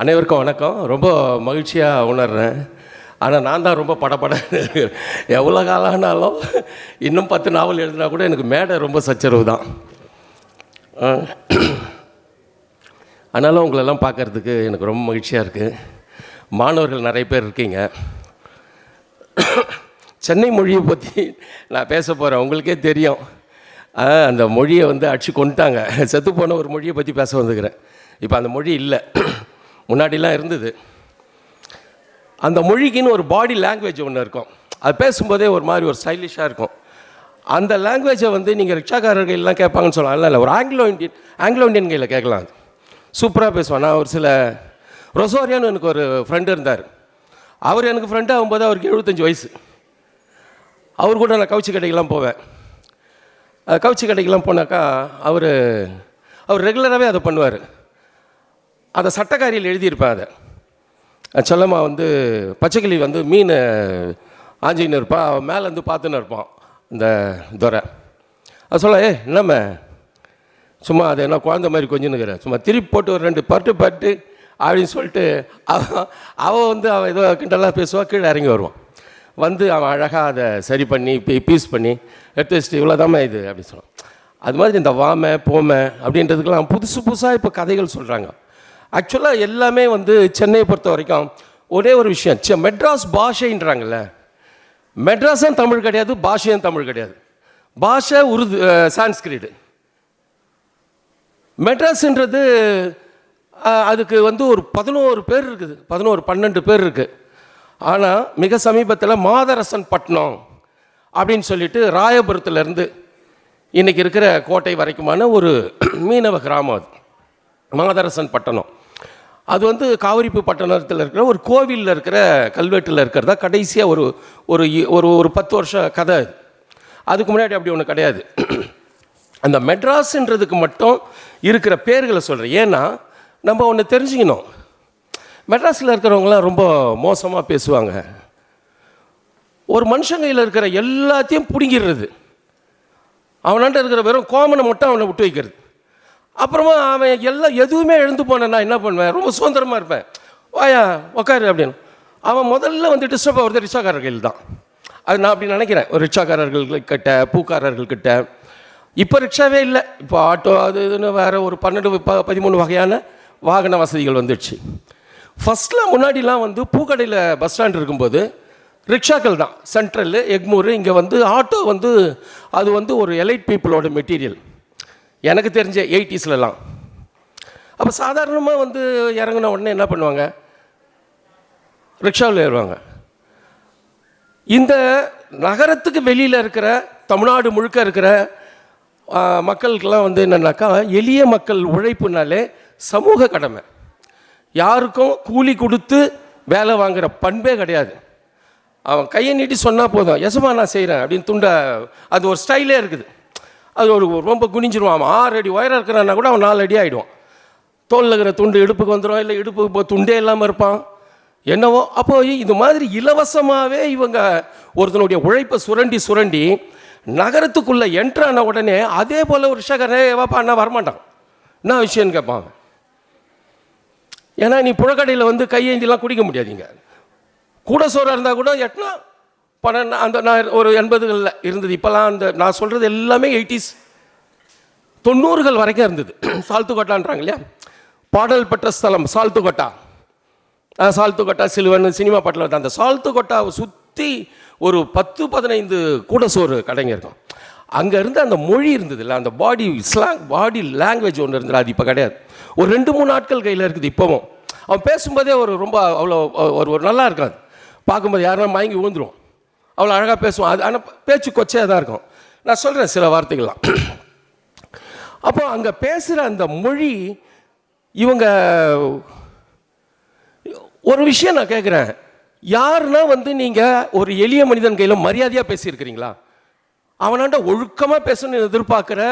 அனைவருக்கும் வணக்கம். ரொம்ப மகிழ்ச்சியாக உணர்றேன். ஆனால் நான் தான் ரொம்ப படப்பட எவ்வளோ காலம் ஆனாலும் இன்னும் பத்து நாவல் எழுதினா கூட எனக்கு மேடை ரொம்ப சச்சரவு தான். ஆனாலும் உங்களெல்லாம் பார்க்கறதுக்கு எனக்கு ரொம்ப மகிழ்ச்சியாக இருக்குது மாணவர்கள் நிறைய பேர் இருக்கீங்க. சென்னை மொழியை பற்றி நான் பேச போகிறேன் உங்களுக்கே தெரியும். அந்த மொழியை வந்து அடிச்சு கொண்டுட்டாங்க. செத்து போன ஒரு மொழியை பற்றி பேச வந்துக்கிறேன். இப்போ அந்த மொழி இல்லை. முன்னாடிலாம் இருந்தது. அந்த மொழிக்குன்னு ஒரு பாடி லாங்குவேஜ் ஒன்று இருக்கும். அது பேசும்போதே ஒரு மாதிரி ஒரு ஸ்டைலிஷாக இருக்கும். அந்த லாங்குவேஜை வந்து நீங்கள் ரிக்ஷாக்காரர்கள்லாம் கேட்பாங்கன்னு சொல்லலாம். இல்லை இல்லை ஒரு ஆங்கிலோ இண்டியன் ஆங்கிலோ இண்டியன் கையில் கேட்கலாம். சூப்பராக பேசுவான். நான் ஒரு சில ரொசோரியான்னு எனக்கு ஒரு ஃப்ரெண்டு இருந்தார். அவர் எனக்கு ஃப்ரெண்டு ஆகும்போது அவருக்கு எழுபத்தஞ்சு வயசு. அவர் கூட நான் கவுச்சி கடைக்கெல்லாம் போவேன். கவுச்சி கடைக்கெல்லாம் போனாக்கா அவர் அவர் ரெகுலராகவே அதை பண்ணுவார். அதை சட்டக்காரியில் எழுதியிருப்பா அதை. செல்லம்மா வந்து பச்சைக்கிளி வந்து மீன் ஆஞ்சின்னு இருப்பான். அவன் மேலேருந்து பார்த்துன்னு இருப்பான் இந்த துரை. அது சொல்ல ஏ என்னம்மா? சும்மா அது என்ன குழந்த மாதிரி கொஞ்சினுக்கிற சும்மா திருப்பி போட்டு ஒரு ரெண்டு பட்டு பட்டு அப்படின்னு சொல்லிட்டு அவன் அவன் வந்து அவன் ஏதோ கிண்டலாக பேசுவான் கீழே இறங்கி வருவான். வந்து அவன் அழகாக அதை சரி பண்ணி பீஸ் பண்ணி எடுத்து வச்சுட்டு இவ்வளோதாம்மா இது? அப்படின்னு சொல்லுவான். அது மாதிரி இந்த வாமை போமை அப்படின்றதுக்கெல்லாம் புதுசு புதுசாக இப்போ கதைகள் சொல்கிறாங்க ஆக்சுவலாக எல்லாமே வந்து சென்னையை பொறுத்த வரைக்கும் ஒரே ஒரு விஷயம். ச்சே, மெட்ராஸ் பாஷைன்றாங்கல்ல. மெட்ராஸும் தமிழ் கிடையாது பாஷையும் தமிழ் கிடையாது. பாஷை உருது அஹ், சான்ஸ்கிரிட். மெட்ராஸ்ன்றது அதுக்கு வந்து ஒரு பதினோரு பேர் இருக்குது. பதினோரு பன்னெண்டு பேர் இருக்குது ஆனால் மிக சமீபத்தில் மாதரசன் பட்டினம் அப்படின்னு சொல்லிட்டு ராயபுரத்துலேருந்து இன்றைக்கி இருக்கிற கோட்டை வரைக்குமான ஒரு மீனவ கிராமம் அது. மாதரசன் பட்டணம். அது வந்து காவிரிப்பு பட்டணத்தில் இருக்கிற ஒரு கோவிலில் இருக்கிற கல்வெட்டில் இருக்கிறதா கடைசியாக ஒரு ஒரு இ- ஒரு ஒரு பத்து வருஷம் கதை அதுக்கு முன்னாடி அப்படி ஒன்று கிடையாது. அந்த மெட்ராஸ்ன்றதுக்கு மட்டும் இருக்கிற பேர்களை சொல்கிறேன் ஏன்னா நம்ம ஒன்று தெரிஞ்சுக்கணும். மெட்ராஸில் இருக்கிறவங்களாம் ரொம்ப மோசமாக பேசுவாங்க. ஒரு மனுஷன் கையில் இருக்கிற எல்லாத்தையும் பிடுங்கிடுறது. அவனாண்ட இருக்கிற வெறும் கோமனை மட்டும் அவனை விட்டு வைக்கிறது. அப்புறமா அவன் எல்லாம் எதுவுமே எழுந்து போனேன் நான் என்ன பண்ணுவேன்? ரொம்ப சுதந்திரமாக இருப்பேன். வாயா உக்காரு அப்படின்னு. அவன் முதல்ல வந்து டிஸ்டர்ப் ஆகிறது ரிக்ஷாக்காரர்கள் தான். அது நான் அப்படி நினைக்கிறேன். ஒரு ரிக்ஷாக்காரர்கள் கிட்ட பூக்காரர்கள் கிட்ட. இப்போ ரிக்ஷாவே இல்லை. இப்போ ஆட்டோ அது இதுன்னு வேறு ஒரு பன்னெண்டு ப பதிமூணு வகையான வாகன வசதிகள் வந்துடுச்சு. ஃபஸ்ட்டில் முன்னாடிலாம் வந்து பூக்கடையில் பஸ் ஸ்டாண்ட் இருக்கும்போது ரிக்ஷாக்கள் தான். சென்ட்ரல் எக்மூர் இங்கே வந்து ஆட்டோ வந்து அது வந்து ஒரு எலைட் பீப்புளோட மெட்டீரியல் எனக்கு தெரிஞ்ச எயிட்டிஸ்லலாம். அப்போ சாதாரணமாக வந்து இறங்கின உடனே என்ன பண்ணுவாங்க? ரிக்ஷாவில் ஏறுவாங்க. இந்த நகரத்துக்கு வெளியில் இருக்கிற தமிழ்நாடு முழுக்க இருக்கிற மக்களுக்கெல்லாம் வந்து என்னென்னாக்கா எளிய மக்கள் உழைப்புனாலே சமூக கடமை. யாருக்கும் கூலி கொடுத்து வேலை வாங்குகிற பண்பே கிடையாது. அவன் கையை நீட்டி சொன்னால் போதும் எசமா நான் செய்கிறேன் அப்படின்னு துண்டை அது ஒரு ஸ்டைலே இருக்குது. அது ஒரு ரொம்ப குனிஞ்சிருவான் ஆறு அடி உயரம் இருக்கிறான்னா கூட அவன் நாலு அடி ஆகிடுவான் தோலில் இருக்கிற துண்டு இடுப்புக்கு வந்துடும் இல்லை இடுப்புக்கு இப்போ துண்டே இல்லாமல் இருப்பான். என்னவோ? அப்போ இது மாதிரி இலவசமாகவே இவங்க ஒருத்தனுடைய உழைப்பை சுரண்டி சுரண்டி நகரத்துக்குள்ளே என்ட்ரான உடனே அதே போல் ஒரு ஷகரே வாப்பா அண்ணா வரமாட்டான். என்ன விஷயம்னு கேட்பான் அவன். ஏன்னா நீ புழக்கடையில் வந்து கையேந்திலாம் குடிக்க முடியாதீங்க. கூட சோறாக இருந்தால் கூட எட்னா பன்னெண்டு அந்த நான் ஒரு எண்பதுகளில் இருந்தது. இப்போல்லாம் அந்த நான் சொல்கிறது எல்லாமே எயிட்டிஸ் தொண்ணூறுகள் வரைக்கும் இருந்தது. சால்த்துக்கோட்டான்றாங்க இல்லையா? பாடல் பெற்ற ஸ்தலம் சால்த்துக்கோட்டா சால்த்துக்கோட்டா சிலுவன் சினிமா பாட்டில் வந்து அந்த சால்த்துக்கோட்டாவை சுற்றி ஒரு பத்து பதினைந்து கூட சோறு கடைங்க இருக்கும். அங்கே இருந்து அந்த மொழி இருந்தது இல்லை அந்த பாடி ஸ்லாங் பாடி லாங்குவேஜ் ஒன்று இருந்தது. அது இப்போ கிடையாது. ஒரு ரெண்டு மூணு நாட்கள் கையில் இருக்குது இப்போவும். அவன் பேசும்போதே ஒரு ரொம்ப அவ்வளோ ஒரு ஒரு நல்லா இருக்காது பார்க்கும்போது யாருன்னா மயங்கி விழுந்துரும் அவ்வளோ அழகாக பேசுவான். அது ஆனால் பேச்சு கொச்சையாக தான் இருக்கும். நான் சொல்கிறேன் சில வார்த்தைகள்லாம். அப்போ அங்கே பேசுகிற அந்த மொழி இவங்க ஒரு விஷயம் நான் கேட்குறேன் யாருன்னா வந்து நீங்கள் ஒரு எளிய மனிதன் கையில் மரியாதையாக பேசியிருக்கிறீங்களா? அவனாண்ட ஒழுக்கமாக பேசணும்னு எதிர்பார்க்குற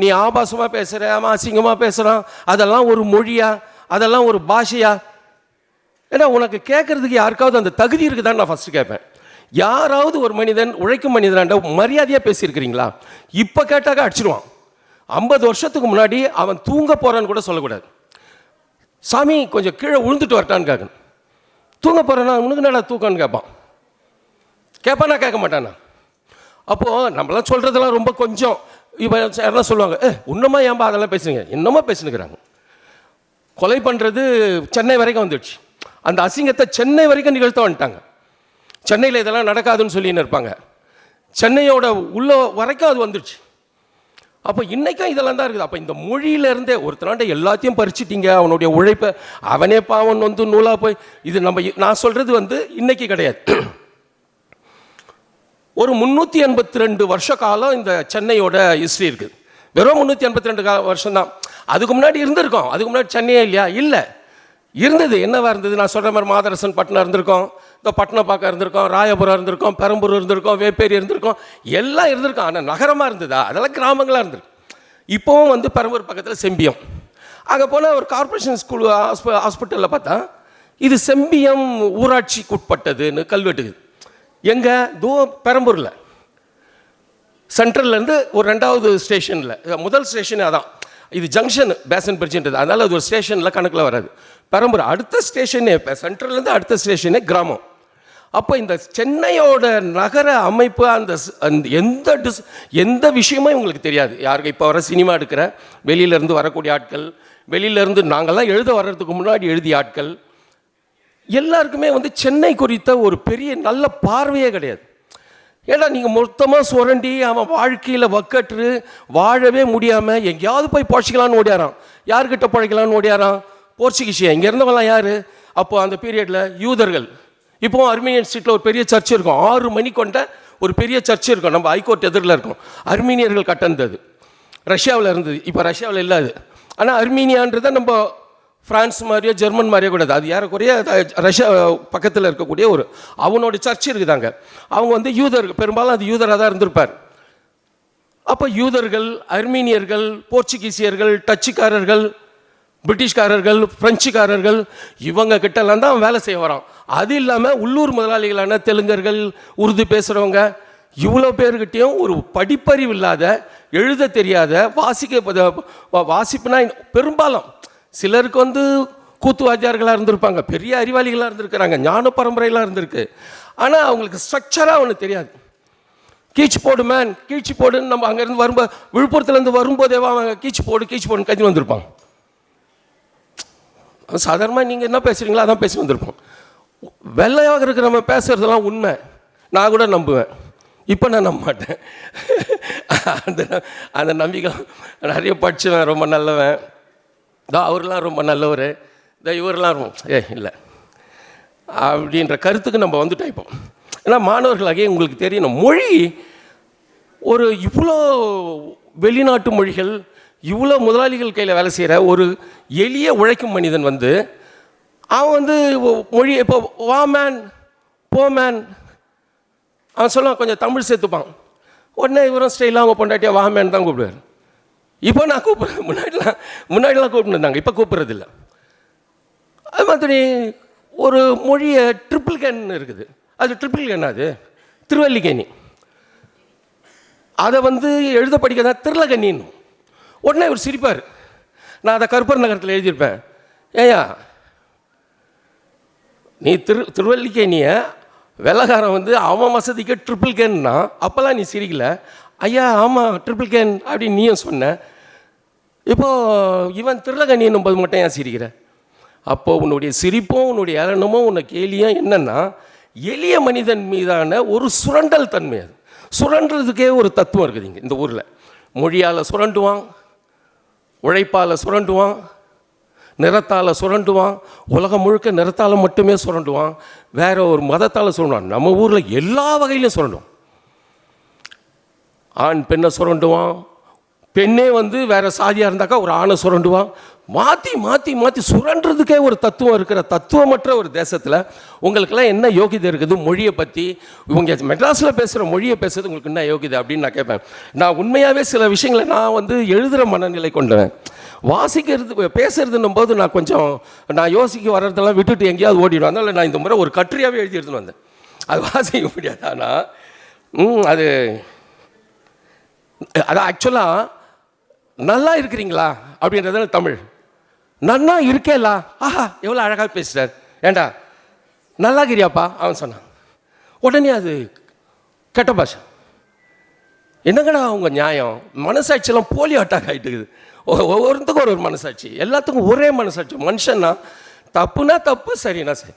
நீ ஆபாசமாக பேசுகிற அவன் அசிங்கமாக பேசுகிறான் அதெல்லாம் ஒரு மொழியா அதெல்லாம் ஒரு பாஷையா? ஏன்னா உனக்கு கேட்குறதுக்கு யாருக்காவது அந்த தகுதி இருக்குதான்னு நான் ஃபஸ்ட்டு கேட்பேன் யாராவது ஒரு மனிதன் உழைக்கும் மனிதனாண்ட மரியாதையாக பேசியிருக்கிறீங்களா? இப்போ கேட்டாக்கா அடிச்சிடுவான் ஐம்பது வருஷத்துக்கு முன்னாடி அவன் தூங்க போகிறான்னு கூட சொல்லக்கூடாது. சாமி கொஞ்சம் கீழே விழுந்துட்டு வரட்டான்னு கேட்கணும் தூங்க போகிறேன்னா உனக்கு நல்லா தூக்கம்னு கேட்பான் கேட்பானா கேட்க மாட்டானா? அப்போது நம்மளாம் சொல்கிறதெல்லாம் ரொம்ப கொஞ்சம். இப்போ யாரெல்லாம் சொல்லுவாங்க ஏ இன்னுமா ஏன்பா அதெல்லாம் பேசுறீங்க? இன்னமும் பேசினுக்கிறாங்க. கொலை பண்ணுறது சென்னை வரைக்கும் வந்துடுச்சு. அந்த அசிங்கத்தை சென்னை வரைக்கும் நிகழ்த்த வந்துட்டாங்க. சென்னையில் இதெல்லாம் நடக்காதுன்னு சொல்லின்னு இருப்பாங்க. சென்னையோட உள்ள வரைக்கும் அது வந்துடுச்சு அப்போ இன்றைக்கும் இதெல்லாம் தான் இருக்குது. அப்போ இந்த மொழியிலேருந்தே ஒருத்தனாண்ட எல்லாத்தையும் பறிச்சிட்டிங்க. அவனுடைய உழைப்பை அவனே பாவன் வந்து நூலாக போய் இது நம்ம நான் சொல்கிறது வந்து இன்றைக்கி கிடையாது. ஒரு முந்நூற்றி எண்பத்தி ரெண்டு வருஷ காலம் இந்த சென்னையோட ஹிஸ்ட்ரி இருக்குது. வெறும் முந்நூற்றி எண்பத்தி ரெண்டு வருஷம் தான் அதுக்கு முன்னாடி இருந்திருக்கோம். அதுக்கு முன்னாடி சென்னையே இல்லையா? இல்லை. இருந்தது. என்னவா இருந்தது? நான் சொல்கிற மாதிரி மாதரசன் பட்டினம் இருந்திருக்கோம் இந்த பார்க்க இருந்திருக்கோம் ராயபுரம் இருந்திருக்கோம் பெரம்பூர் இருந்திருக்கோம் வேப்பேரி இருந்திருக்கோம் எல்லாம் இருந்திருக்கும். ஆனால் நகரமாக இருந்ததா? அதெல்லாம் கிராமங்களாக இருந்திருக்கு. இப்போவும் வந்து பெரம்பூர் பக்கத்தில் செம்பியம். அங்கே போனால் ஒரு கார்ப்பரேஷன் ஸ்கூல் ஹாஸ்பிட்டலில் பார்த்தா இது செம்பியம் ஊராட்சிக்கு உட்பட்டதுன்னு கல்வெட்டுக்கு எங்கே? தூ பெரம்பூரில் சென்ட்ரல்லேருந்து ஒரு ரெண்டாவது ஸ்டேஷனில். முதல் ஸ்டேஷன் அதான். இது ஜங்ஷன் பேசன் பிரிட்ஜுன்றது அதனால் அது ஒரு ஸ்டேஷனில் கணக்கில் வராது. பெரம்பூர் அடுத்த ஸ்டேஷனே இப்போ சென்ட்ரல்லேருந்து அடுத்த ஸ்டேஷனே கிராமம். அப்போ இந்த சென்னையோட நகர அமைப்பு அந்த அந்த எந்த டிஸ் எந்த விஷயமும் இவங்களுக்கு தெரியாது. யாருக்கு இப்போ வர சினிமா எடுக்கிற வெளியிலேருந்து வரக்கூடிய ஆட்கள் வெளியிலேருந்து நாங்கள்லாம் எழுத வர்றதுக்கு முன்னாடி எழுதிய ஆட்கள் எல்லாருக்குமே வந்து சென்னை குறித்த ஒரு பெரிய நல்ல பார்வையே கிடையாது. ஏன்னா நீங்கள் மொத்தமாக சுரண்டி அவன் வாழ்க்கையில் வக்கற்று வாழவே முடியாமல் எங்கேயாவது போய் பழச்சிக்கலான்னு ஓடியாரான் யார்கிட்ட பழைக்கலான்னு ஓடியாரான் போர்ச்சுகீசியா. இங்கே இருந்தவங்களாம் யார்? அப்போது அந்த பீரியடில் யூதர்கள். இப்போ அர்மீனியன் ஸ்ட்ரீட்டில் ஒரு பெரிய சர்ச் இருக்கும். ஆறு மணி கொண்ட ஒரு பெரிய சர்ச் இருக்கும். நம்ம ஹைகோர்ட் எதிரில் இருக்கும். அர்மீனியர்கள் கட்டினது ரஷ்யாவில் இருந்தது. இப்போ ரஷ்யாவில் இல்லாது ஆனால் அர்மீனியான்றதை நம்ம ஃப்ரான்ஸ் மாதிரியோ ஜெர்மன் மாதிரியோ கூடாது. அது ஏறக்குறைய ரஷ்யா பக்கத்தில் இருக்கக்கூடிய ஒரு அவனோட சர்ச் இருக்குதாங்க. அவங்க வந்து யூதர் பெரும்பாலும் அது யூதராக தான் இருந்திருப்பார். அப்போ யூதர்கள் அர்மீனியர்கள் போர்ச்சுகீசியர்கள் டச்சுக்காரர்கள் பிரிட்டிஷ்காரர்கள் பிரெஞ்சுக்காரர்கள் இவங்க கிட்டலாம் தான் வேலை செய்ய வரான். அது இல்லாமல் உள்ளூர் முதலாளிகளான தெலுங்கர்கள் உருது பேசுகிறவங்க இவ்வளோ பேர்கிட்டையும் ஒரு படிப்பறிவு இல்லாத எழுத தெரியாத வாசிக்க வா- வாசிப்புனா பெரும்பாலும் சிலருக்கு வந்து கூத்துவாத்தியார்களாக இருந்திருப்பாங்க பெரிய அறிவாளிகளாக இருந்திருக்கிறாங்க ஞான பரம்பரையெல்லாம் இருந்திருக்கு. ஆனால் அவங்களுக்கு ஸ்ட்ரக்சராக ஒன்று தெரியாது. கீச்சு போடு மேன் கீச்சு போடுன்னு நம்ம அங்கேருந்து வரும்போது விழுப்புரத்துலேருந்து வரும்போதேவா அவங்க கீச்சு போடு கீச்சு போடுன்னு கஞ்சி வந்திருப்பாங்க. சாதாரணமாக நீங்கள் என்ன பேசுகிறீங்களோ அதான் பேசி வந்திருப்போம். வெள்ளையாக இருக்கிற நம்ம பேசுகிறதெல்லாம் உண்மை. நான் கூட நம்புவேன். இப்போ நான் நம்ப மாட்டேன். அந்த அந்த நம்பிக்கை நிறைய படிச்சுவேன் ரொம்ப நல்லவன். இதோ அவர்லாம் ரொம்ப நல்லவர். இதோ இவரெல்லாம் இருக்கும் ஏ இல்லை. அப்படின்ற கருத்துக்கு நம்ம வந்துட்டோம் இப்போ. ஏன்னா மாணவர்களாகிய உங்களுக்கு தெரியணும் மொழி ஒரு இவ்வளோ வெளிநாட்டு மொழிகள் இவ்வளோ முதலாளிகள் கையில் வேலை செய்கிற ஒரு எளிய உழைக்கும் மனிதன் வந்து அவன் வந்து மொழி இப்போ வா மேன் போ மேன் அவன் சொல்லுவான் கொஞ்சம் தமிழ் சேர்த்துப்பான். உடனே இவரும் ஸ்டைலாக அவங்க பொண்டாட்டியா வா மேன் தான் கூப்பிடுவார். இப்போ நான் கூப்பிட்றேன் முன்னாடிலாம் முன்னாடிலாம் கூப்பிட்டுருந்தாங்க இப்போ கூப்பிட்றதில்ல. அது மாதிரி ஒரு மொழியை ட்ரிபிள் கேன் இருக்குது. அது ட்ரிபிள் கேன் அது? திருவல்லிக்கேணி. அதை வந்து எழுத படிக்கிறதா திருலகண்ணின்னு உடனே இவர் சிரிப்பார். நான் அதை கருப்பர் நகரத்தில் எழுதியிருப்பேன். ஏயா நீ திரு திருவல்லிக்கேணியை வெள்ளக்காரன் வந்து அவன் வசதிக்கு ட்ரிபிள் கேன்னா அப்போல்லாம் நீ சிரிக்கல. ஐயா ஆமாம் ட்ரிபிள் கேன் அப்படின்னு நீயும் சொன்ன. இப்போ இவன் திருலகண்ணின்னும் போது மட்டும் ஏன் சிரிக்கிற? அப்போ உன்னுடைய சிரிப்பும் உன்னுடைய ஏளனமும் உன்னை கேலியும் என்னென்னா எளிய மனிதன் மீதான ஒரு சுரண்டல் தன்மை அது. சுரண்டுறதுக்கே ஒரு தத்துவம் இருக்குது இங்கே இந்த ஊரில். மொழியால் சுரண்டுவான் உழைப்பால் சுரண்டுவான் நிறத்தால் சுரண்டுவான் உலகம் முழுக்க நிறத்தால் மட்டுமே சுரண்டுவான் வேற ஒரு மதத்தால் சுரண்டுவான். நம்ம ஊரில் எல்லா வகையிலும் சுரண்டுவான் ஆண் பெண்ணை சுரண்டுவான் பெண்ணே வந்து வேற சாதியாக இருந்தாக்கா ஒரு ஆணை சுரண்டுவான். மாற்றி மாற்றி மாற்றி சுரண்டுறதுக்கே ஒரு தத்துவம் இருக்கிற தத்துவமற்ற ஒரு தேசத்தில் உங்களுக்கெல்லாம் என்ன யோகிதை இருக்குது? மொழியை பற்றி இவங்க மெட்ராஸில் பேசுகிற மொழியை பேசுறது உங்களுக்கு என்ன யோகிதை அப்படின்னு நான் கேட்பேன். நான் உண்மையாகவே சில விஷயங்களை நான் வந்து எழுதுகிற மனநிலை கொண்டுவேன். வாசிக்கிறது பேசுறதுன்னும் போது நான் கொஞ்சம் நான் யோசிக்க வர்றதெல்லாம் விட்டுட்டு எங்கேயாவது ஓடிடுவேன். அதனால் நான் இந்த முறை ஒரு கட்டுரையாகவே எழுதி எடுத்துன்னு வந்தேன். அது வாசிக்க முடியாது. ஆனால் அது அது ஆக்சுவலாக நல்லா இருக்கிறீங்களா? அப்படின்றது தமிழ். நன்னா இருக்கேலா? ஆஹா எவ்வளோ அழகாக பேசுகிறார் ஏண்டா? நல்லா கிரியாப்பா அவன் சொன்னான். உடனே அது கெட்ட பாஷை. என்னங்கடா அவங்க நியாயம்? மனசாட்சியெல்லாம் போலியோ அட்டாக் ஆகிட்டுக்குது ஒவ்வொருத்துக்கும் ஒரு ஒரு மனசாட்சி. எல்லாத்துக்கும் ஒரே மனசாட்சி. மனுஷன்னா தப்புனா தப்பு சரினா சரி.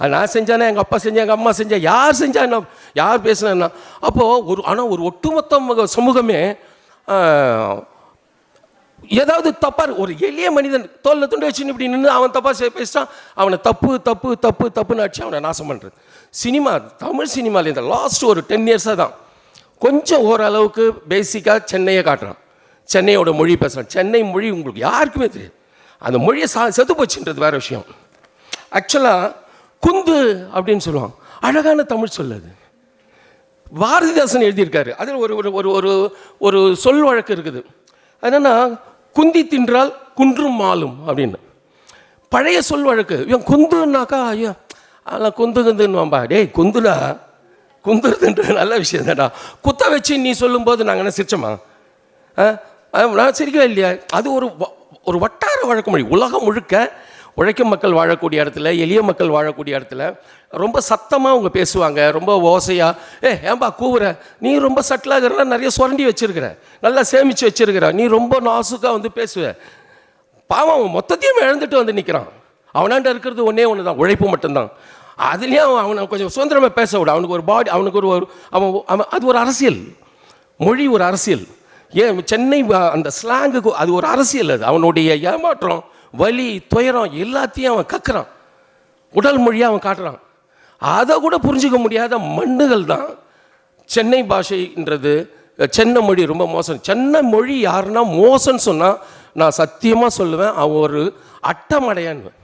அது நான் செஞ்சானே எங்கள் அப்பா செஞ்சேன் எங்கள் அம்மா செஞ்சேன் யார் செஞ்சா என்ன யார் பேசுனா அப்போது ஒரு ஆனால் ஒரு ஒட்டுமொத்த சமூகமே ஏதாவது தப்பாக ஒரு எளிய மனிதன் தோல்ல துண்டு வச்சுன்னு இப்படி நின்று அவன் தப்பாக செ- பேசிட்டான் அவனை தப்பு தப்பு தப்பு தப்புன்னு அடிச்சு அவனை நாசம் பண்ணுறது சினிமா தமிழ் சினிமாவில் இந்த லாஸ்ட் ஒரு டென் இயர்ஸாக தான். கொஞ்சம் ஓரளவுக்கு பேசிக்காக சென்னையை காட்டுறான். சென்னையோட மொழி பேசுகிறான் சென்னை மொழி உங்களுக்கு யாருக்குமே தெரியாது. அந்த மொழியை சா செத்து போச்சுன்றது வேற விஷயம். ஆக்சுவலாக குந்து அப்படின்னு சொல்லுவான். அழகான தமிழ் சொல்லுது பாரதிதாசன் எழுதியிருக்காரு. அதில் ஒரு ஒரு ஒரு ஒரு ஒரு சொல் வழக்கு இருக்குது. என்னென்னா குந்தி தின்றால் குன்றும் மாலும் அப்படின்னு. பழைய சொல் வழக்கு. இவன் குந்துன்னாக்கா ஐயோ அதெல்லாம் குந்து குந்துன்னுவாம்பா டேய் குந்துடா. குந்துறதுன்ற நல்ல விஷயம் தான்டா. குத்த வச்சு நீ சொல்லும்போது நாங்கள் என்ன சிரிச்சோமா? ஆ? நான் சிரிக்கவே இல்லையா? அது ஒரு ஒரு வட்டார வழக்கு மொழி உலகம் முழுக்க உழைக்கும் மக்கள் வாழக்கூடிய இடத்துல எளிய மக்கள் வாழக்கூடிய இடத்துல ரொம்ப சத்தமாக அவங்க பேசுவாங்க ரொம்ப ஓசையாக ஏ ஏன்பா கூவுற? நீ ரொம்ப சட்டிலாகிற நிறைய சுரண்டி வச்சுருக்கிற. நல்லா சேமித்து வச்சிருக்கிற. நீ ரொம்ப நாசுக்காக வந்து பேசுவ. பாவம் அவன் மொத்தத்தையும் இழந்துட்டு வந்து நிற்கிறான் அவனாண்ட இருக்கிறது ஒன்றே ஒன்று தான் உழைப்பு மட்டும்தான். அதுலேயும் அவன் அவனை கொஞ்சம் சுதந்திரமாக பேச விட. அவனுக்கு ஒரு பாடி அவனுக்கு ஒரு ஒரு- அவன் அவன் அது ஒரு அரசியல். மொழி ஒரு அரசியல். ஏன் சென்னை அந்த ஸ்லாங்குக்கு அது ஒரு அரசியல் அது. அவனுடைய ஏமாற்றம் வலி துயரம் எல்லாத்தையும் அவன் கக்குறான். உடல் மொழியாக அவன் காட்டுறான். அதை கூட புரிஞ்சுக்க முடியாத மண்ணுகள் தான் சென்னை பாஷைன்றது. சென்னை மொழி ரொம்ப மோசம். சென்னை மொழி யாருன்னா மோசம்னு சொன்னால் நான் சத்தியமாக சொல்லுவேன் அவன் ஒரு அட்டமடையான்னு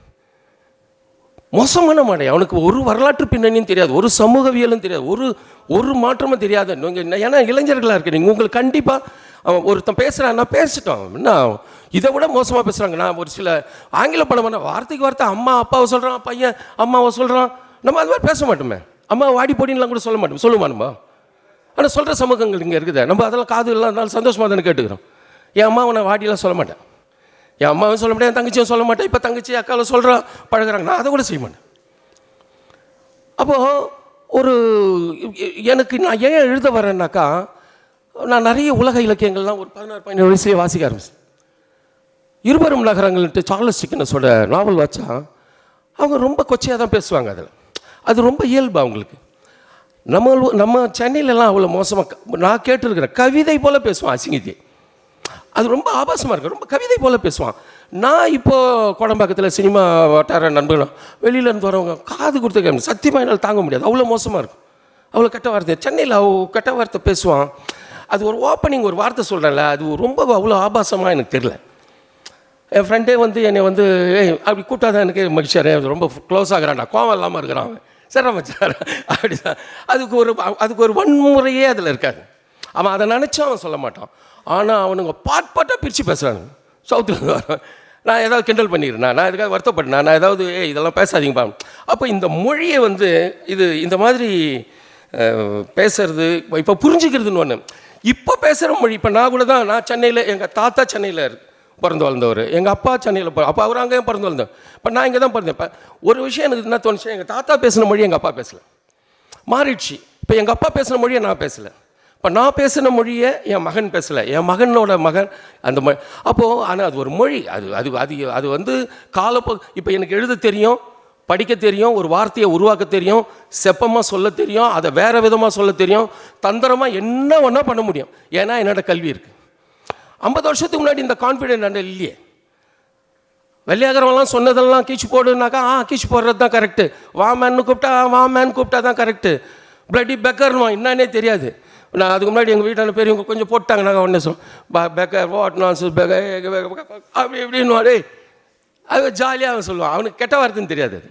மோசமான மடை. அவனுக்கு ஒரு வரலாற்று பின்னணியும் தெரியாது ஒரு சமூகவியலும் தெரியாது ஒரு ஒரு மாற்றமும் தெரியாது. நீங்கள் ஏன்னா இளைஞர்களாக இருக்கு நீங்கள் உங்களுக்கு கண்டிப்பாக அவன் ஒருத்தன் பேசுகிறான் நான் பேசிட்டோம். என்ன இதை விட மோசமாக பேசுகிறாங்க நான் ஒரு சில ஆங்கில படம் பண்ண வார்த்தைக்கு வார்த்தை அம்மா அப்பாவை சொல்கிறான் பையன் அம்மாவை சொல்கிறான் நம்ம அது மாதிரி பேச மாட்டோமே. அம்மா வாடி போடின்லாம் கூட சொல்ல மாட்டோம். சொல்லுமா நம்ம? ஆனால் சொல்கிற சமூகங்கள் இங்கே இருக்குது. நம்ம அதெல்லாம் காது எல்லாம் இருந்தாலும் சந்தோஷமாக தானே கேட்டுக்கிறோம். என் அம்மாவை நான் வாடிலாம் சொல்ல மாட்டேன். என் அம்மாவும் சொல்ல மாட்டேன் என் தங்கச்சியும் சொல்ல மாட்டேன் இப்போ தங்கச்சி அக்காவில் சொல்கிறான் பழகுறாங்க. நான் அதை கூட செய்ய மாட்டேன். அப்போது ஒரு எனக்கு நான் ஏன் எழுத வரேன்னாக்கா நான் நிறைய உலக இலக்கியங்கள்லாம் ஒரு பதினாறு பதினேழு வயசுலேயே வாசிக்க ஆரம்பிச்சேன். இருபெரும் நகரங்கள்ட்டு சார்லஸ் டிக்கனஸோட நாவல் வாச்சா அவங்க ரொம்ப கொச்சையாக தான் பேசுவாங்க அதில். அது ரொம்ப இயல்பு அவங்களுக்கு. நம்ம நம்ம சென்னையிலலாம் அவ்வளோ மோசமாக நான் கேட்டிருக்கிறேன் கவிதை போல் பேசுவான் அசிங்கத்தை அது ரொம்ப ஆபாசமாக இருக்கும் ரொம்ப கவிதை போல் பேசுவான். நான் இப்போது குடம்பாக்கத்தில் சினிமா வட்டார நண்பர்களும் வெளியிலேருந்து வரவங்க காது கொடுத்து கேட்க சத்தியமாக என்னால் தாங்க முடியாது. அவ்வளோ மோசமாக இருக்கும். அவ்வளோ கெட்ட வார்த்தை. சென்னையில் அவ கெட்ட வார்த்தை பேசுவான். அது ஒரு ஓப்பனிங் ஒரு வார்த்தை சொல்கிறேன்ல அது ரொம்ப அவ்வளோ ஆபாசமாக எனக்கு தெரில என் ஃப்ரெண்டே வந்து என்னை வந்து ஏய் அப்படி கூட்டாதான் எனக்கு மகிழ்ச்சியாரே ரொம்ப க்ளோஸ் ஆகிறான்டா. கோவம் இல்லாமல் இருக்கிறான் அவன். சரி அப்படி அதுக்கு ஒரு அதுக்கு ஒரு வன்முறையே அதில் இருக்காது. அவன் அதை நினச்சும் அவன் சொல்ல மாட்டான். ஆனால் அவனுங்க பாட் பாட்டாக பிரித்து பேசுகிறானுங்க சவுத்தில் வர நான் ஏதாவது கிண்டல் பண்ணிடுறேன். நான் இதுக்காக வருத்தப்பட்டேன் நான் ஏதாவது ஏ இதெல்லாம் பேசாதீங்கப்பா. அப்போ இந்த மொழியை வந்து இது இந்த மாதிரி பேசுறது இப்போ புரிஞ்சுக்கிறதுன்னு ஒன்று இப்போ பேசுகிற மொழி இப்போ நான் கூட தான் நான் சென்னையில் எங்கள் தாத்தா சென்னையில் பிறந்து வளர்ந்தவர். எங்கள் அப்பா சென்னையில் அப்போ அவர் அங்கேயும் பிறந்து வளர்ந்தேன் இப்போ நான் இங்கே தான் பிறந்தேன். இப்போ ஒரு விஷயம் எனக்கு என்ன தோணுச்சு எங்கள் தாத்தா பேசின மொழி எங்கள் அப்பா பேசலை. மாறிடுச்சு. இப்போ எங்கள் அப்பா பேசின மொழியை நான் பேசலை. இப்போ நான் பேசின மொழியை என் மகன் பேசலை. என் மகனோட மகன் அந்த மொழி அப்போது ஆனால் அது ஒரு மொழி. அது அது அது அது வந்து காலப்போ இப்போ எனக்கு எழுத தெரியும் படிக்க தெரியும் ஒரு வார்த்தையை உருவாக்க தெரியும் செப்பமாக சொல்ல தெரியும் அதை வேறு விதமாக சொல்ல தெரியும் தந்திரமாக என்ன ஒன்றா பண்ண முடியும். ஏன்னா என்னோட கல்வி இருக்குது ஐம்பது வருஷத்துக்கு முன்னாடி இந்த கான்ஃபிடென்ட் அந்த இல்லையே. வெள்ளையாகிறவங்களாம் சொன்னதெல்லாம் கீச்சு போடுனாக்கா ஆ கீச்சு போடுறது தான் கரெக்டு வா மேன்னு கூப்பிட்டா ஆ, வா மேன் கூப்பிட்டா தான் கரெக்டு பிளட்டி பெக்கர்னுவா என்னன்னே தெரியாது. நான் அதுக்கு முன்னாடி எங்கள் வீட்டில் பெரியவங்க கொஞ்சம் போட்டாங்க நாங்கள் உடனே சொல் பெக்கர் வாட் நான் அப்படி இப்படின்னு அது ஜாலியாக அவன் சொல்லுவான். அவனுக்கு கெட்ட வார்த்தைன்னு தெரியாது அது.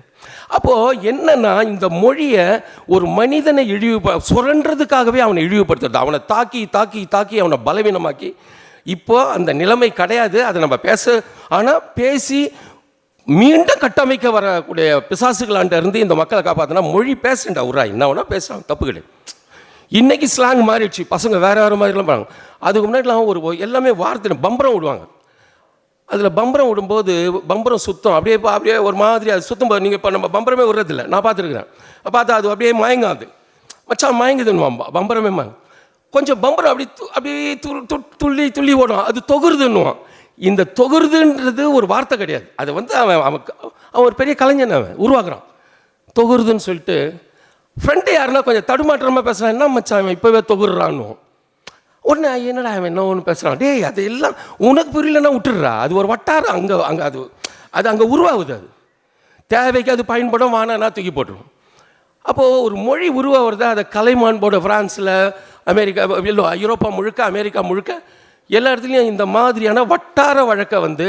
அப்போது என்னென்னா இந்த மொழியை ஒரு மனிதனை இழிவு சுரன்றதுக்காகவே அவனை இழிவுபடுத்துறது. அவனை தாக்கி தாக்கி தாக்கி அவனை பலவீனமாக்கி இப்போது அந்த நிலைமை கிடையாது. அதை நம்ம பேச ஆனால் பேசி மீண்டும் கட்டமைக்க வரக்கூடிய பிசாசுகளாண்ட இருந்து இந்த மக்களை காப்பாற்றினா மொழி பேசுண்டா உரா என்ன வேணால் பேசுகிறான் தப்பு கிடையாது. இன்றைக்கி ஸ்லாங் மாறிடுச்சு. பசங்க வேறு வேறு மாதிரிலாம் பண்ணாங்க அதுக்கு முன்னாடிலாம் ஒரு எல்லாமே வார்த்தை பம்பரம் விடுவாங்க. அதில் பம்பரம் விடும்போது பம்பரம் சுத்தம். அப்படியே பா- அப்படியே ஒரு மாதிரி அது சுத்தம் நீங்கள் இப்போ நம்ம பம்பரமே விடுறதில்ல. நான் பார்த்துருக்குறேன். பார்த்தா அது அப்படியே மயங்காது. மச்சான் மயங்குதுன்னுவான். பம்பரமே மயங்க கொஞ்சம் பம்பரம் அப்படி து- அப்படியே து- துள்ளி துள்ளி ஓடும். அது தொகுருதுன்னுவான். இந்த தொகுருதுன்றது ஒரு வார்த்தை கிடையாது. அது வந்து அவன் அவன் அவன் ஒரு பெரிய கலைஞன் அவன். உருவாக்குறான். தொகுருதுன்னு சொல்லிட்டு ஃப்ரெண்டு யாருன்னா கொஞ்சம் தடுமாற்றமாக பேசுகிறான் என்ன மச்சான் அவன் இப்போவே தொகுறான்னு உடனே என்னடா அவன் என்ன ஒன்று பேசுகிறான் டேய் அது எல்லாம் உனக்கு புரியலன்னா விட்டுடுறா. அது ஒரு வட்டாரம் அங்கே அங்கே அது அது அங்கே உருவாகுது அது. தேவைக்கு அது பயன்படும் வானா தூக்கி போட்டுரும். அப்போது ஒரு மொழி உருவாகிறத அதை கலைமான்போட ஃப்ரான்ஸில் அமெரிக்கா இல்லை ஐரோப்பா முழுக்க அமெரிக்கா முழுக்க எல்லா இடத்துலையும் இந்த மாதிரியான வட்டார வழக்கை வந்து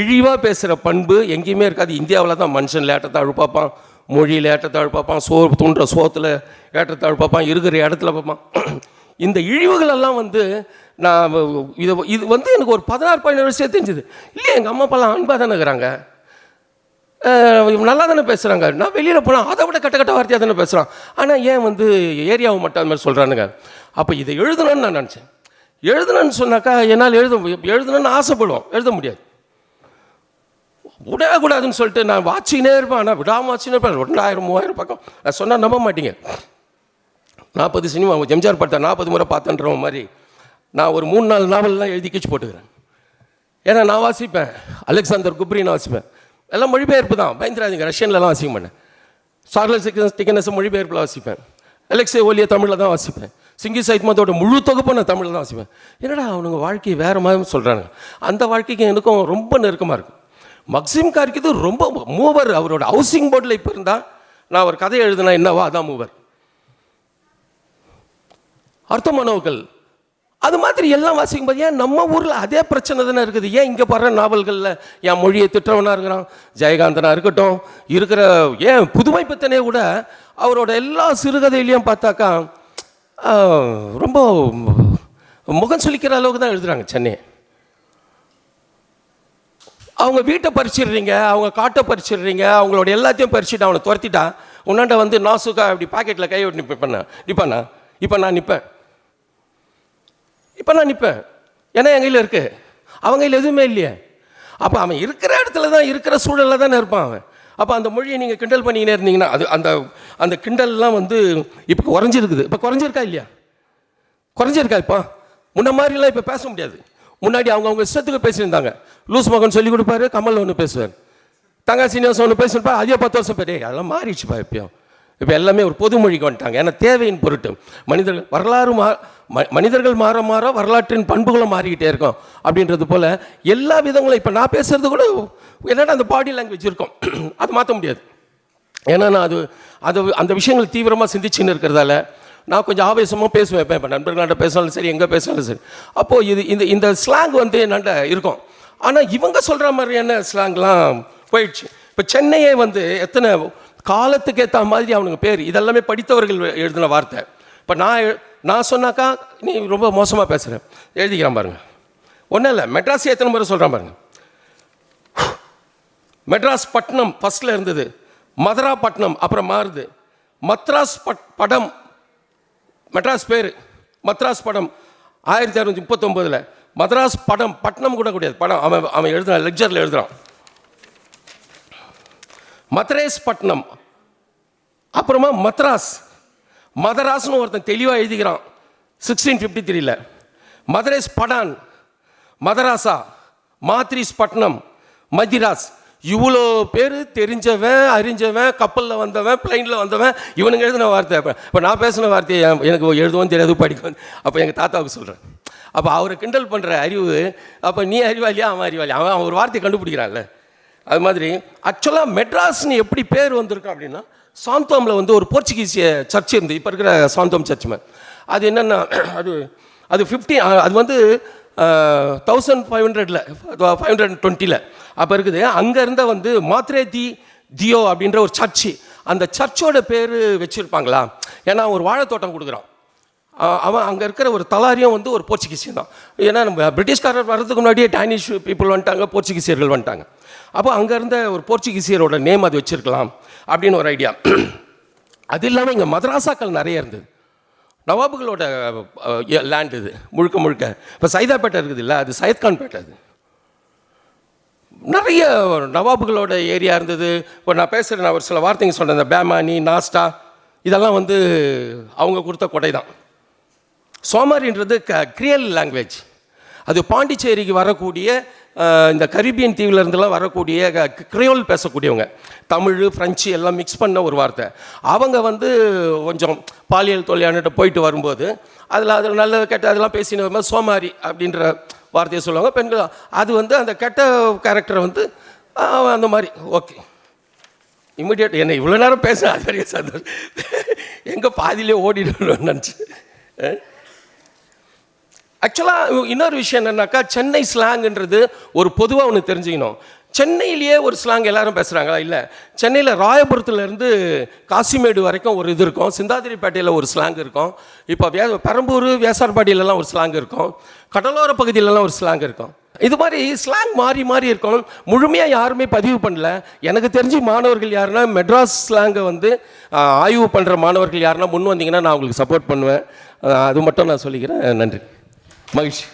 இழிவாக பேசுகிற பண்பு எங்கேயுமே இருக்காது. இந்தியாவில் தான் மனுஷன் லேட்டத்தை அழுப்பாப்பான் மொழியில் ஏற்றத்தாழ் பார்ப்பான் சோ தூண்டுற சோத்தில் ஏற்றத்தாழ் பார்ப்பான் இருக்கிற இடத்துல பார்ப்பான். இந்த இழிவுகள் எல்லாம் வந்து நான் இது இது வந்து எனக்கு ஒரு பதினாறு பதினேழு வருஷம் தெரிஞ்சுது. இல்லையா எங்கள் அம்மா அப்பாலாம் அன்பாக தானே இருக்கிறாங்க. நல்லா தானே பேசுகிறாங்க நான் வெளியில் போனால் அதை விட கட்ட கட்ட வார்த்தையாக தானே பேசுகிறான் ஆனால் ஏன் வந்து ஏரியாவை மட்டும் அது மாதிரி சொல்கிறானுங்க அப்போ இதை எழுதணும்னு நான் நினச்சேன். எழுதணும்னு சொன்னாக்கா என்னால் எழுத எழுதணும்னு ஆசைப்படுவோம். எழுத முடியாது. விடக்கூடாதுன்னு சொல்லிட்டு நான் வாட்சினே இருப்பேன். ஆனால் விடாமல் வாட்சினே இருப்பேன். ரெண்டாயிரம் மூவாயிரம் பக்கம். நான் சொன்னால் நம்ப மாட்டீங்க. நாற்பது சினிமா எம்ஜிஆர் படத்தை நாற்பது முறை பார்த்தன்ற மாதிரி நான் ஒரு மூணு நாலு நாவல்லாம் எழுதி கிச்சு போட்டுக்கிறேன். ஏன்னா நான் வாசிப்பேன். அலெக்சாந்தர் குப்ரி நான் வாசிப்பேன். எல்லாம் மொழிபெயர்ப்பு தான். பயந்துராதிங்க ரஷ்யன்லலாம் வாசிக்க மாட்டேன். சார்லஸ் டிக்கனஸ் மொழிபெயர்ப்பில் வாசிப்பேன். அலெக்ஸே ஓலியை தமிழில் தான் வாசிப்பேன். சிங்கி சைத்மத்தோட முழு தொகுப்பை நான் தமிழில் தான் வாசிப்பேன். என்னடா அவனுங்க வாழ்க்கையை வேறு மாதிரி சொல்கிறாங்க அந்த வாழ்க்கைக்கு எனக்கும் ரொம்ப நெருக்கமாக இருக்கும். மக்சிம் கார்கிது ரொம்ப மூவர். அவரோட ஹவுசிங் போர்டில் இப்போ இருந்தால் நான் ஒரு கதை எழுதுனா என்னவோ அதான் மூவர். அர்த்த மனோக்கள் அது மாதிரி எல்லாம் வாசிக்கும் போது ஏன் நம்ம ஊரில் அதே பிரச்சனை தானே இருக்குது? ஏன் இங்கே படுற நாவல்களில் என் மொழியை திட்டவனாக இருக்கிறான்? ஜெயகாந்தனாக இருக்கட்டும் இருக்கிற ஏன் புதுமை பித்தனே கூட அவரோட எல்லா சிறுகதையிலையும் பார்த்தாக்கா ரொம்ப முகம் சுளிக்கிற அளவுக்கு தான் எழுதுகிறாங்க சென்னை அவங்க வீட்டை பறிச்சிடுறீங்க அவங்க காட்டை பறிச்சிடுறீங்க அவங்களோட எல்லாத்தையும் பறிச்சுட்டு அவனை துரத்திட்டான். உன்னாண்ட வந்து நாசுக்கா இப்படி பாக்கெட்டில் கை விட்டு நிற்பேன் நிற்பானா இப்போ நான் நிற்பேன் இப்போ நான் நிற்பேன் ஏன்னா என் கையில் இருக்கு. அவன் கையில் எதுவுமே இல்லையே. அப்போ அவன் இருக்கிற இடத்துல தான் இருக்கிற சூழலில் தானே இருப்பான் அவன். அப்போ அந்த மொழியை நீங்கள் கிண்டல் பண்ணிக்கினே இருந்தீங்கன்னா அது அந்த அந்த கிண்டல்லாம் வந்து இப்போ குறைஞ்சிருக்குது. இப்போ குறைஞ்சிருக்கா இல்லையா? குறைஞ்சிருக்கா இப்போ? முன்ன மாதிரிலாம் இப்போ பேச முடியாது. முன்னாடி அவங்க அவங்க இஷ்டத்துக்கு பேசியிருந்தாங்க. லூஸ் மகன் சொல்லி கொடுப்பாரு கமல் ஒன்று பேசுவார். தங்கா சீனிவாசன் ஒன்று பேசியிருப்பா அதே பத்து வருஷம் பேர் அதெல்லாம் மாறிடுச்சுப்பா எப்பயும் இப்போ எல்லாமே ஒரு பொது மொழிக்கு வந்துட்டாங்க. ஏன்னா தேவையின் பொருட்டு. மனிதர்கள் வரலாறு மா ம- மனிதர்கள் மாற மாற வரலாற்றின் பண்புகளும் மாறிக்கிட்டே இருக்கும். அப்படின்றது போல் எல்லா விதங்களும் இப்போ நான் பேசுறது கூட என்னடா அந்த பாடி லாங்குவேஜ் இருக்கும். அது மாற்ற முடியாது. ஏன்னா நான் அது அது அந்த விஷயங்கள் தீவிரமாக சிந்திச்சுன்னு இருக்கிறதால நான் கொஞ்சம் ஆவேசமாக பேசுவேன் இப்போ இப்போ நண்பர்களாண்ட பேசினாலும் சரி எங்கே பேசினாலும் சரி. அப்போது இது இந்த இந்த ஸ்லாங் வந்து என்னண்ட இருக்கும். ஆனால் இவங்க சொல்கிற மாதிரியான ஸ்லாங்லாம் போயிடுச்சு. இப்போ சென்னையே வந்து எத்தனை காலத்துக்கு ஏற்ற மாதிரி அவனுங்க பேர் இதெல்லாமே படித்தவர்கள் எழுதின வார்த்தை. இப்போ நான் நான் சொன்னாக்கா நீ ரொம்ப மோசமாக பேசுகிறேன் எழுதிக்கிறான் பாருங்க. ஒன்றும் இல்லை மெட்ராஸே எத்தனை முறை சொல்கிறான் பாருங்க. மெட்ராஸ் பட்டினம் ஃபஸ்ட்டில் இருந்தது. மதுரா பட்னம் அப்புறம் மாறுது. மத்ராஸ் பட் படம் மெட்ராஸ் பேர். மத்ராஸ் படம் ஆயிரத்தி அறுநூத்தி முப்பத்தொம்போதில். மத்ராஸ் படம் பட்டணம் கூட கிடையாது. படம் அவன் அவன் எழுதுறான் லெக்சரில் எழுதுகிறான் மத்ரேஸ் பட்டணம் அப்புறமா மத்ராஸ். மதராஸ்னு ஒருத்தன் தெளிவாக எழுதிக்கிறான். சிக்ஸ்டீன் ஃபிஃப்டி த்ரீல மதரேஸ் படான். மதராசா. மாத்ரிஸ் பட்னம் மதிராஸ் இவ்வளோ பேர் தெரிஞ்சவன் அறிஞ்சவன் கப்பலில் வந்தவன் பிளைனில் வந்தவன் இவனுங்க எழுதின வார்த்தை. இப்போ இப்போ நான் பேசின வார்த்தையை எனக்கு எழுதவும் தெரியாது படிக்கவும். அப்போ எங்கள் தாத்தாவுக்கு சொல்கிறேன் அப்போ அவரை கிண்டல் பண்ணுற அறிவு அப்போ நீ அறிவாளியா அவன் அறிவாளியா? அவன் அவன் ஒரு வார்த்தையை கண்டுபிடிக்கிறான்ல. அது மாதிரி ஆக்சுவலாக மெட்ராஸ்னு எப்படி பேர் வந்திருக்கும் அப்படின்னா சாந்தோமில் வந்து ஒரு போர்ச்சுகீசிய சர்ச் இருந்து இப்போ இருக்கிற சாந்தோம் சர்ச் அது என்னென்னா அது அது ஃபிஃப்டி அது வந்து தௌசண்ட் ஃபைவ் ஹண்ட்ரடில் ஃபைவ் ஹண்ட்ரட் டுவெண்ட்டியில் அப்போ இருக்குது அங்கே இருந்த வந்து மாத்ரே தி தியோ அப்படின்ற ஒரு சர்ச்சு. அந்த சர்ச்சோட பேர் வச்சுருப்பாங்களா? ஏன்னா ஒரு வாழைத்தோட்டம் கொடுக்குறான். அவன் அங்கே இருக்கிற ஒரு தலாரியும் வந்து ஒரு போர்ச்சுகீசியன் தான். ஏன்னா நம்ம பிரிட்டிஷ்காரர் வர்றதுக்கு முன்னாடியே டைனிஷ் பீப்புள் வந்துட்டாங்க போர்ச்சுகீசியர்கள் வந்துட்டாங்க. அப்போ அங்கே இருந்த ஒரு போர்ச்சுகீசியரோட நேம் அது வச்சுருக்கலாம் அப்படின்னு ஒரு ஐடியா. அது இல்லாமல் இங்கே மதராசாக்கள் நிறைய இருந்தது. நவாபுகளோட லேண்ட் இது. முழுக்க முழுக்க. இப்போ சைதாப்பேட்டை இருக்குது இல்லை அது சையத்கான் பேட்டை அது. நிறைய நவாபுகளோட ஏரியா இருந்தது. இப்போ நான் பேசுகிறேன் நான் ஒரு சில வார்த்தைங்க சொன்னேன் இந்த பேமானி நாஸ்டா இதெல்லாம் வந்து அவங்க கொடுத்த கொடை தான் சோமாரின்றது க கிரியல் லாங்குவேஜ் அது பாண்டிச்சேரிக்கு வரக்கூடிய இந்த கரீபியன் தீவுல இருந்தெல்லாம் வரக்கூடிய க- பேசக்கூடியவங்க. தமிழ் ஃப்ரெஞ்சு எல்லாம் மிக்ஸ் பண்ண ஒரு வார்த்தை. அவங்க வந்து கொஞ்சம் பாலியல் தொழிலான்ட்டு போயிட்டு வரும்போது அதில் அதில் நல்லது கெட்ட அதெல்லாம் பேசின வரும்போது சோமாரி அப்படின்ற வார்த்தையை சொல்லுவாங்க பெண்கள். அது வந்து அந்த கெட்ட கேரக்டரை வந்து அந்த மாதிரி. ஓகே இமிடியேட் என்ன இவ்வளோ நேரம் பேச அது வரைக்கும் சந்தோஷம். எங்கே பாதியிலே ஓடிடணும்னு நினச்சி ஆக்சுவலாக இன்னொரு விஷயம் என்னன்னாக்கா சென்னை ஸ்லாங்ன்றது ஒரு பொதுவாக ஒன்று தெரிஞ்சுக்கணும். சென்னையிலேயே ஒரு ஸ்லாங் எல்லாரும் பேசுகிறாங்களா இல்லை. சென்னையில் ராயபுரத்துலேருந்து காசிமேடு வரைக்கும் ஒரு இது இருக்கும். சிந்தாதிரிப்பேட்டையில் ஒரு ஸ்லாங் இருக்கும். இப்போ வே பெரம்பூர் வேசார்பாடியிலலாம் ஒரு ஸ்லாங் இருக்கும். கடலோர பகுதியிலலாம் ஒரு ஸ்லாங் இருக்கும். இது மாதிரி ஸ்லாங் மாறி மாறி இருக்கும். முழுமையாக யாருமே பதிவு பண்ணல. எனக்கு தெரிஞ்சு மாணவர்கள் யாருன்னா மெட்ராஸ் ஸ்லாங்கை வந்து ஆய்வு பண்ணுற மாணவர்கள் யாருன்னா முன் வந்தீங்கன்னா நான் உங்களுக்கு சப்போர்ட் பண்ணுவேன். அது மட்டும் நான் சொல்லிக்கிறேன். நன்றி. Mas